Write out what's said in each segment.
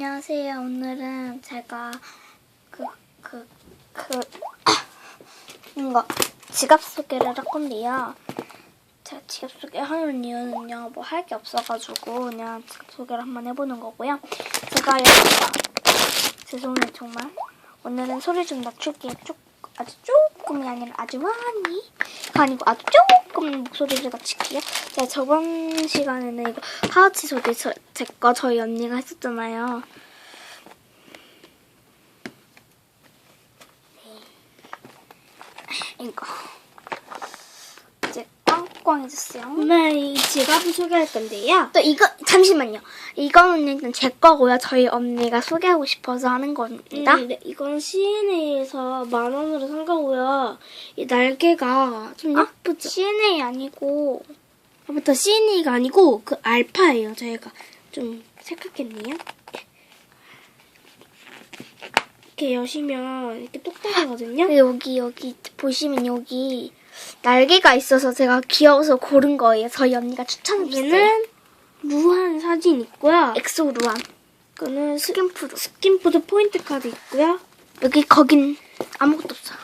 안녕하세요. 오늘은 제가 그, 그, 그, 이거 지갑 소개를 할 건데요. 제가 지갑 소개 하는 이유는요, 뭐 할 게 없어가지고 그냥 지갑 소개를 한번 해보는 거고요. 제가 죄송해요, 정말. 오늘은 소리 좀 낮출게요. 쭉, 아주 조금이 아니라 아주 많이. 아니고 아주 조금 목소리를 낮출게요. 제가 저번 시간에는 이거 파우치 소개 저, 제거 저희 언니가 했었잖아요. 네. 이거. 이제 꽝꽝해졌어요. 오늘 이 지갑을 소개할 건데요. 또 이거 잠시만요. 이거는 일단 제 거고요. 저희 언니가 소개하고 싶어서 하는 겁니다. 음, 네, 이건 C&A에서 만 원으로 산 거고요. 이 날개가 좀 아, 예쁘죠? CNA 아니고 아무튼 C&A가 아니고 그 알파예요. 저희가 좀 생각했네요. 이렇게 여시면 이렇게 똑똑하거든요. 그 여기 여기 보시면 여기 날개가 있어서 제가 귀여워서 고른 거예요. 저희 언니가 추천해줬어요. 얘는 루한 사진 있고요. 엑소 루안 이거는 스, 스킨푸드 스킨푸드 포인트 카드 있고요. 여기 거긴 아무것도 없어.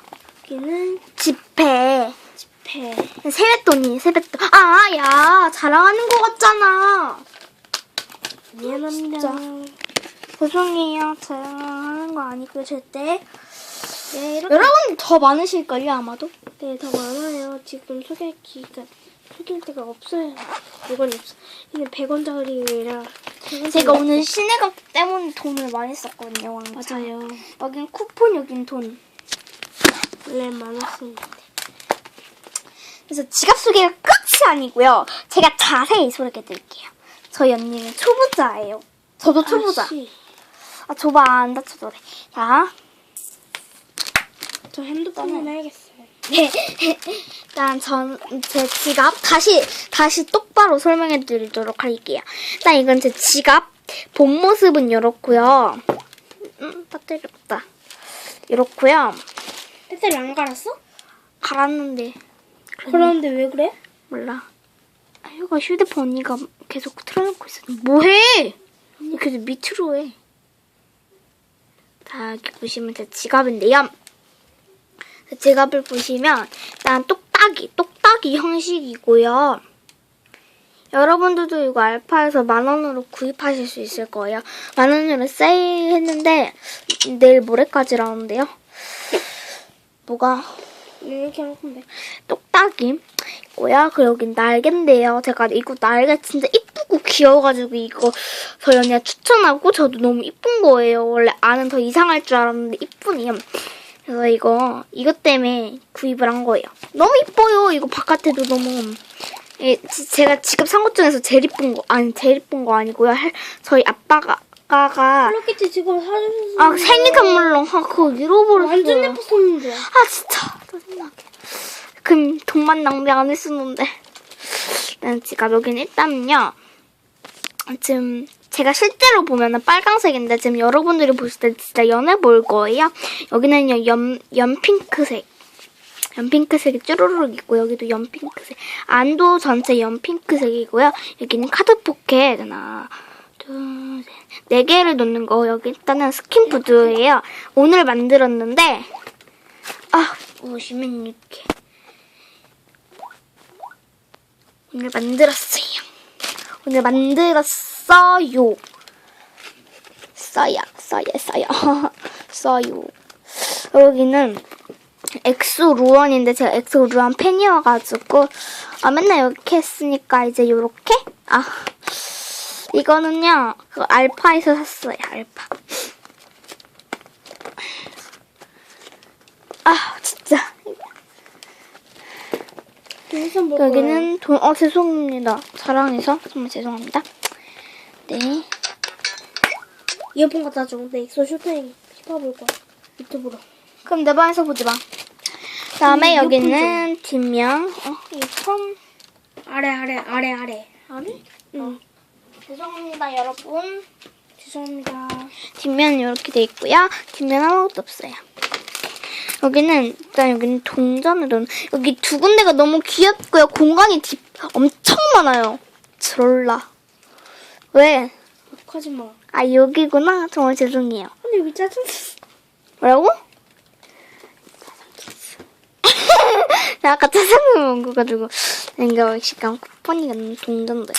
여기는 지폐 지폐. 세뱃돈이 세뱃돈. 아 야 자랑하는 거 같잖아. 미안합니다. 죄송해요. 자랑하는 거 아니고요 절대. 네, 이렇게 여러분 더 많으실걸요 아마도. 네, 더 많아요. 지금 소개할 기가 소개할 데가 없어요. 이건 없어. 이는 100원짜리라. 제가 오늘 시내 갔기 때문에 돈을 많이 썼거든요. 왕창. 맞아요. 여긴 쿠폰 여긴 돈. 원래 많았습니다. 그래서 지갑 소개가 끝이 아니고요. 제가 자세히 소개해 드릴게요. 저희 언니는 초보자예요. 저도 초보자. 아씨, 아, 줘봐. 안 다쳐도 돼. 자. 저 핸드폰을 해야겠어요. 일단 전 제 지갑 다시 다시 똑바로 설명해 드리도록 할게요. 일단 이건 제 지갑 본 모습은 이렇고요. 음, 배터리 없다. 이렇고요. 배터리 안 갈았어? 갈았는데 그러는데 왜 그래? 몰라. 아, 이거 휴대폰 언니가 계속 틀어놓고 있어. 뭐해? 계속 밑으로 해. 자, 여기 보시면 제 지갑인데요. 제 지갑을 보시면 일단 똑딱이, 똑딱이 형식이고요. 여러분들도 이거 알파에서 만 원으로 구입하실 수 있을 거예요. 만 원으로 세일했는데 내일 모레까지라는데요. 뭐가 이렇게 한 건데. 똑딱이 있고요. 그리고 여긴 날개인데요. 제가 이거 날개 진짜 이쁘고 귀여워가지고 이거 저희 언니가 추천하고 저도 너무 이쁜 거예요. 원래 아는 더 이상할 줄 알았는데 이쁘네요. 그래서 이거 이것 때문에 구입을 한 거예요. 너무 이뻐요. 이거 바깥에도 너무 예, 지- 제가 지금 산 것 중에서 제일 이쁜 거 아니 제일 이쁜 거 아니고요. 할- 저희 아빠가 아빠가 헬로키티 지금 사주셨어요. 아 생일 선물로 아, 그거 잃어버렸어요. 완전 예뻤었는데. 아 진짜 짜증나게. 그럼 돈만 낭비 안 했었는데. 난 지갑 여기는 일단은요. 지금 제가 실제로 보면은 빨강색인데 지금 여러분들이 보실 때 진짜 연해 보일 거예요. 여기는요 연, 연핑크색. 연핑크색이 쭈루룩 있고 여기도 연핑크색. 안도 전체 연핑크색이고요. 여기는 카드 포켓 하나, 네 개를 넣는 거 여기 일단은 스킨푸드예요. 오늘 만들었는데 아, 보시면 이렇게. 오늘 만들었어요. 오늘 만들었어요. 써요, 써요, 써요. 써요. 여기는 엑소 루언인데 제가 엑소 루언 팬이어가지고 아 맨날 이렇게 했으니까 이제 요렇게 아 이거는요 그 알파에서 샀어요 알파 아 진짜 여기는 돈, 어, 죄송합니다. 자랑해서 정말 죄송합니다. 네. 이어폰 갖다 줘. 내 엑소 쇼핑 힙합을 거야. 유튜브로. 그럼 내 방에서 보지 마. 다음에 음, 여기는 뒷면. 어, 이 선. 아래 아래 아래 아래. 아니? 응. 죄송합니다, 여러분. 죄송합니다. 뒷면은 이렇게 돼 있고요. 뒷면 아무것도 없어요. 여기는 일단 여기는 동전을 넣는 여기 두 군데가 너무 귀엽고요. 공간이 딥, 엄청 많아요. 졸라. 왜? 욕하지 마. 아 여기구나. 정말 죄송해요. 근데 왜 짜증? 뭐라고? 나 아까 짜장면 먹어가지고 식감 쿠폰이가 너무 동전데.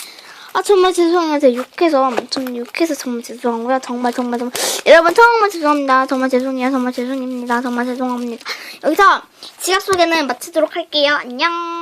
아 정말 죄송해요. 제가 욕해서 좀 욕해서 정말 죄송하고요. 정말 정말 정말 여러분 정말 죄송합니다. 정말 죄송해요. 정말 죄송합니다. 정말 죄송합니다. 여기서 지갑 소개는 마치도록 할게요. 안녕.